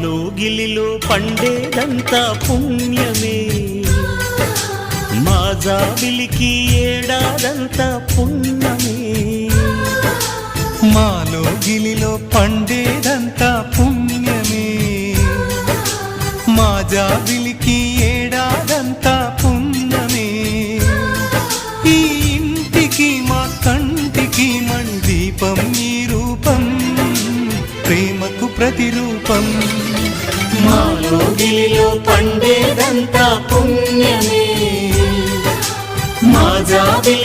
మాలో గిలిలో పండేదంతా పుణ్యమే. మా జాబిలికి ఏడాదంతా పుణ్యమే. మాలో గిలిలో పండేదంతా పుణ్యమే. మా జాబిలికి ఏడాదంతా పుణ్యమే. ఈ ఇంటికి మా కంటికి మణి దీపం ఈ రూపం ప్రేమకు ప్రతిరూపం. మాలో గిలిలో పండేదంతా పుణ్యమే. మా జాబిలికి